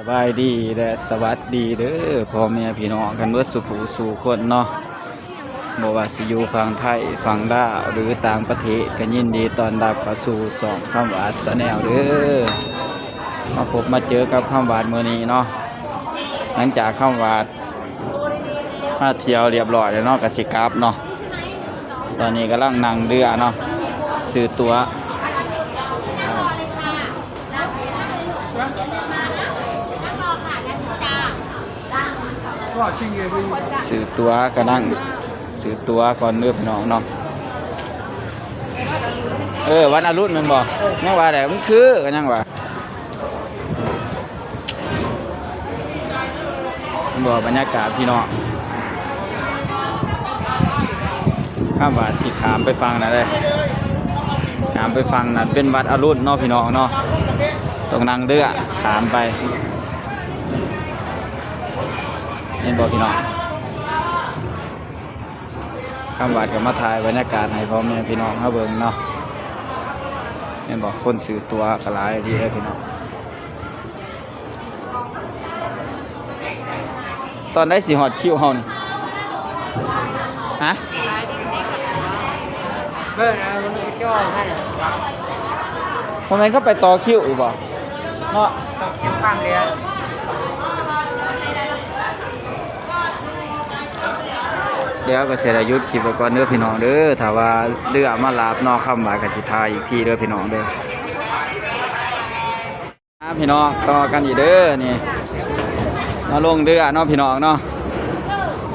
สบายดีและสวัสดีเด้อพ่อแม่พี่น้องกันเบิดสุขูสู่คนเนาะบ่ว่าสิอยู่ฝั่งไทยฝั่งลาวหรือต่างประเทศก็ยินดีตอนรับเข้าสู่สองคำหวานสแนลเด้อมาพบมาเจอกับคำหวานมื้อนี้เนาะหลังจากคำหวานมาเที่ยวเรียบร้อยแล้วเนาะก็สิกลับเนาะตอนนี้กำลังนั่งเรือเนาะซื้อตั๋ว ซื้อตัวก็นั่งซื้อตัวก่อนเลือพี่น้องเนาะเออวันอรุณมันบอกยังว่าแต่มันคือกันยังว่ามันบอกบรรยากาศพี่น้องข้ามว่าสิขามไปฟังนะเลยขามไปฟังนะเป็นวัดอรุณเนาะพี่น้องเนาะต้องนั่งเรือขามไป ห็นบ่พี่น้องคำบัดกับมาถ่ายบรรยากาศให้พ่อแม่พี่น้องเขาเบิ่งเนาะเห็นบอกคนสื่อตัวกระไรที่เลยพี่น้องตอนได้สีหอดคิวเฮานฮะเบิ่งเอาจ่อให้ทำไมก็ไปต่อคิวอีกบ่เนาะต้องเก็เรีย แล้วก็เสียยุทธคลิปก่อนเด้อพี่น้องเด้อถ้าว่าเรือมาลาบนอกคำวาดกับจิทายอีกทีเด้อพี่น้องเด้อพี่น้องต่อกันอีกเด้อนี่มาลงเรือเนาะพี่น้องเนาะ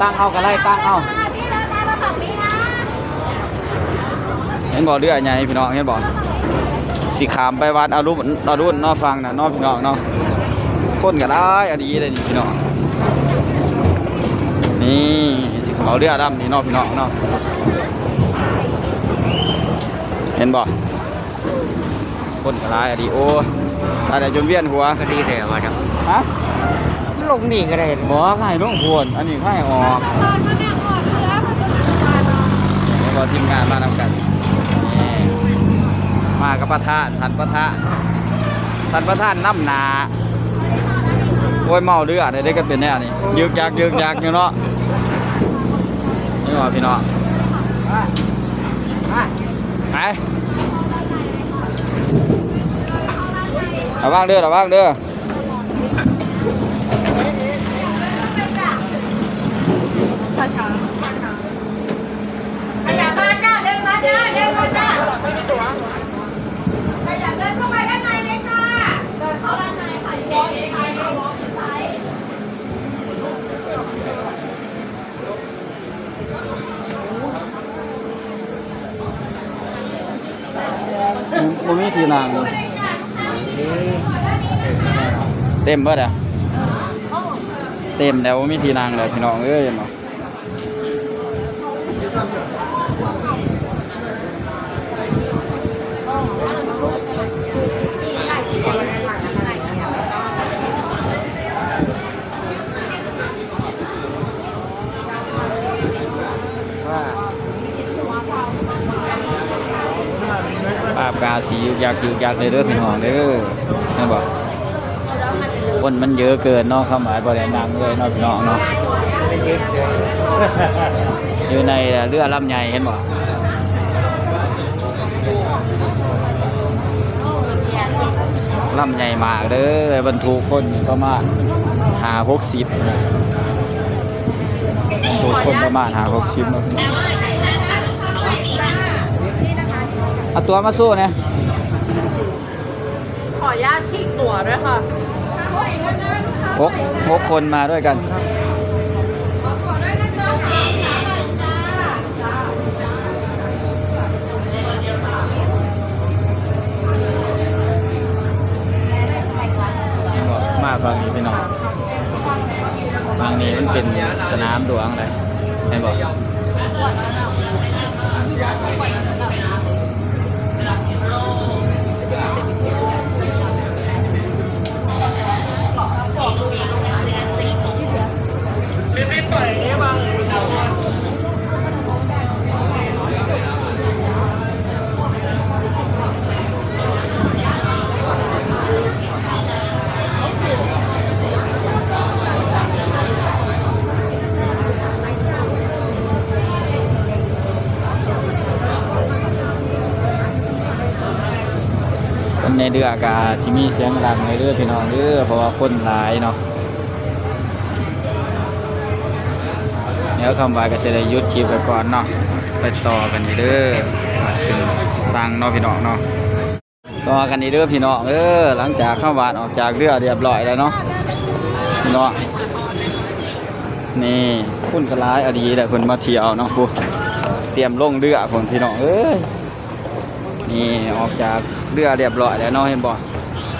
ตั้งเอากระไรตั้งเอาเห็นบ่อเรือใหญ่พี่น้องเห็นบ่สิขามไปวัดอารุณอารุณเนอฟังนะนอพี่น้องเนาะคนก็ได้อดีเลยนี่พี่น้องนี่ เอาเรือดำนี่เนอพี่น้องเนาะเห็นบ่คนก็ได้อะดีโอ้ตายแต่จนเวียนหัวก็ดีเลยว่าจังฮะลงนี่ก็ได้บ่ให้ลงพวนอันนี้ให้ออกแล้วก็ทีมงานมานำกันนี่มากับประธานท่านประธานท่านประธานน้ำหนาโอ้ยเมาเรือได้ได้กันเป็นแน่นี่ยึกยักยึกยักอยู่เนาะ นี่ว่าพี่น้องไประวังเด้อระวังเด้อขยับมาจ้าเดินมาจ้าเดินมาจ้าขยับเดินเข้าไปด้านในเลยค่ะ เดินเข้าด้านในค่ะมองซ้ายมองซ้าย บ่มี ที่นั่งเต็มเบิดอะเต็มแล้วมีที่นั่งแล้วพี่น้องเอ้ยเนาาพกาสียึกยักยึกยักเลยเด้อพี่น้องเด้อแม่นบ่คนมันเยอะเกินเนาะเข้าหมายบ่ได้นั่งเลยเนาะพี่น้องเนาะอยู่ในเรือลำใหญ่เห็นบ่ลำใหญ่มากเด้อบรรทุกคนประมาณหาหกสิบบรรทุกคนประมาณหาหกสิบเนาะพี่น้อง เอาตัวมาสู้เนี่ยขออนุญาตฉีกตั๋วด้วยค่ะหกหกคนมาด้วยกันมาฟังนี้พี่น้องฟังนี้มันเป็นสนามหลวงเลยเห็นบอก ในเรือกาที่มีเสียงดังในเรือพี่น้องเรือเพราะว่าคนหลายเนาะเดี๋ยวคำว่าก็จะได้ยุดคลิปไปก่อนเนาะไปต่อกันนี่เด้อขึ้นฟังเนาะพี่น้องเนาะต่อกันนี่เด้อพี่น้องเออหลังจากข้าวหวานออกจากเรือเรียบร้อยแล้วเนาะพี่น้องนี่คุณกระไรอดีแต่คนมาเที่ยวเนาะพูเตรียมลงเรือคนพี่น้องเอ้ย นี่ออกจากเรือเรียบร้อยแล้วเนาะเห็นบ่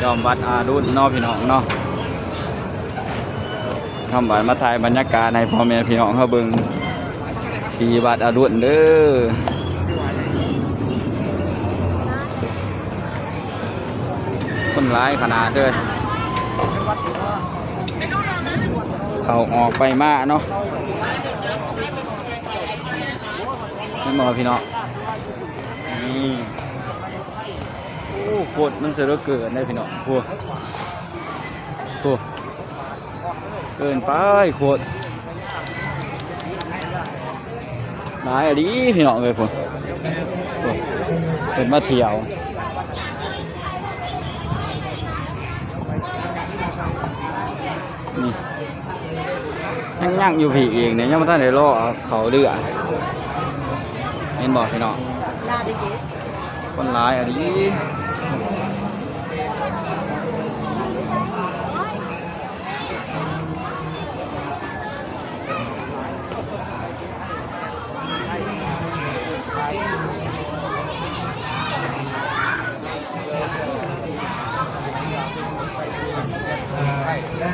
ยอมวัดอารุณเนาะพี่น้องเนาะคำหวานมาถ่ายบรรยากาศให้พ่อแม่พี่น้องเขาเบิ่งที่วัดอารุณเด้อคนร้ายขนาดเลยเขาออกไปมากเนาะเห็นบ่พี่น้องนี่ โอ้โคตรมันเสือเกินได้พี่น้องโอ้โหเกินไปโคตรนายอะดีพี่น้องเลยพุ่นโอ้เป็นมาเที่ยวนี่ยังย่างอยู่พี่เองเนี่ยยังไม่ทันได้รอเขาเรือเห็นบอกพี่น้องคนร้ายอันนี้ Right.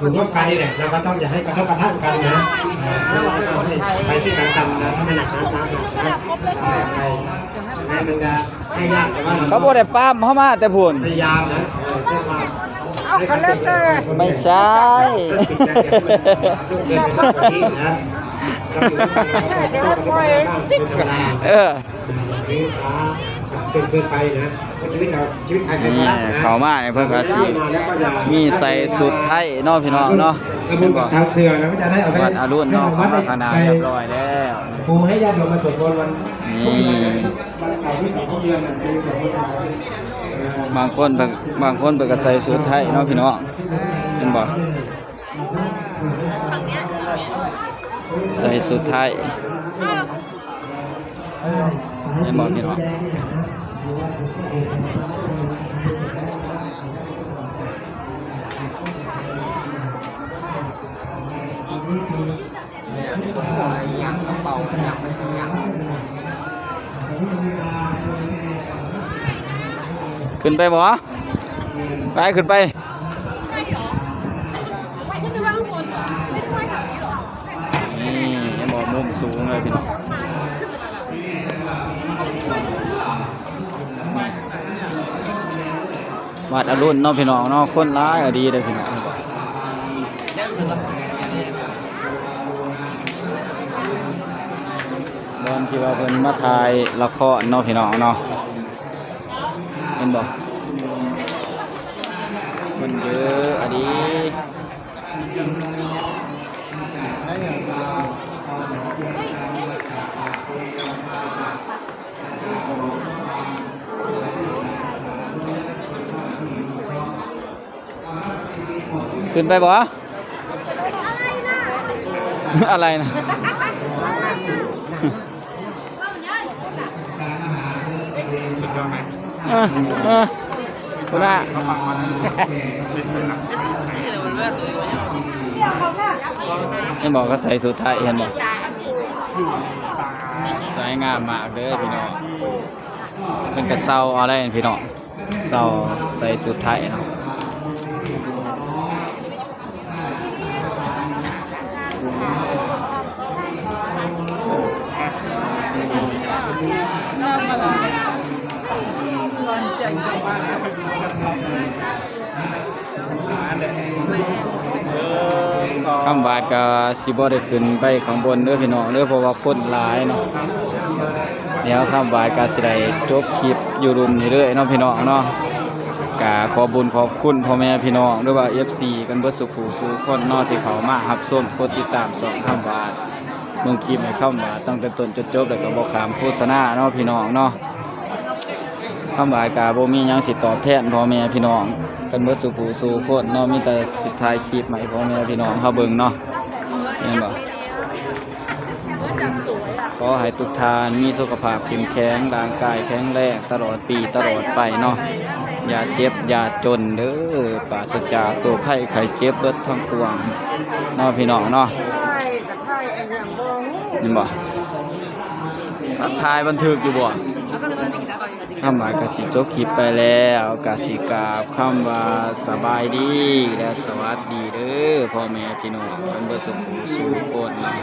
อยู่ร่วมกันนี่แหละเราก็ต้องอย่าให้กระทบกระทั่งกันนะเราต้องให้ไปที่กันกันนะถ้าไม่หนักนะตามหนักนะไปแม้มันจะให้ยากแต่ว่าเขาบอกแต่ปั๊มเขามาแต่ผลพยายามนะเพื่อความให้เขาเกิดไม่ใช่ลูกเกิดเป็นแบบนี้นะเราอยู่ร่วมกันเราก็ต้อ งปล่อยเป็นธรรมดาเออนี่ฟ้าเป็นเกินไปนะชีวิตเราชีวิตใครใครนี่ก็รักนะเขามาในเพื่อนกาชีแล้วก็อย่ามีใส่สุดไทยเนาะพี่น้องเนาะกระบุญกับทางเถื่อนแล้วก็จะได้เอาไปวัดอารุณเนาะเขามาขนาดเรียบร้อยแล้วปูให้ญาติโยมมาสวดมนต์วันนี่วันเสาร์ที่สองของเดือนน่ะเป็นสองวันเสาร์บางคนเพิ่นบางคนเปิดกระใส่สุดไทยเนาะพี่น้องเห็นบ่ใส่สุดไทย เห็นบ่พี่น้อง ขึ้นไปบ่ไปขึ้นไปใช่เหรอไปขึ้นไปวางข้างบนเหรอไม่ได้แถวนี้เหรอนี่ยังบอกมุมสูงเลยพี่น้อง วัดอรุณเนาะพี่น้องเนาะคนร้ายอดีเลยพี่น้องบอนที่ว่าเพิ่นมาถ่ายละครเนาะพี่น้องเนาะเห็นบ่มันเยอะอดี ขึ้นไปบ่อะไรนะเออเออคุณอาเห็นบอกเขาใส่สุดท้ายเห็นบอกสวยงามมากเด้อพี่น้องเป็นกระเซาเอาได้พี่น้องเซาใส่สุดไทยเนาะ คำบาดก็สิบ่ได้ขึ้นไปข้างบนเด้อพี่น้องเด้อเพราะว่าคนหลายเนาะเดี๋ยวคำบาดก็สิได้จบคลิปอยู่รุมนี่เรื่อยเนาะพี่น้องเนาะกาขอบุญขอบคุณพ่อแม่พี่น้องด้วยว่า FC กันเบิดสุขูสู่คนนาะที่เขามารับชมกดติดตามสองคำบาด เมืองคลิปให้เข้ามาตั้งแต่ต้นจนจบแล้วก็บ่ขามโฆษณาเนาะพี่น้องเนาะคำบายกาโบมียังสิตอบแทนพ่อแม่พี่น้องกันเบิดสุผู้สู่คนเนาะมีแต่สิท้ายคลิปใหม่พ่อแม่พี่น้องเฮาเบิ่งเนาะเห็นบ่ขอให้ทุกท่านมีสุขภาพเข้มแข็งร่างกายแข็งแรงตลอดปีตลอดไปเนาะอย่าเจ็บอย่าจนเด้อปราศจากตัวไข้ไข้เจ็บเบิดทั้งปวงเนาะพี่น้องเนาะ ใช่กับใช่ไอ้อย่างบ่ฮู้ เห็ นบ่ทักทายบันทึกอยู่บ่ข้ามากสิจบคลิปไปแล้วกสิกาบคำว่าสบายดีและสวัสดีเด้อพ่อแม่พี่น้องกันเบอร์สุขสุขคนเนาะ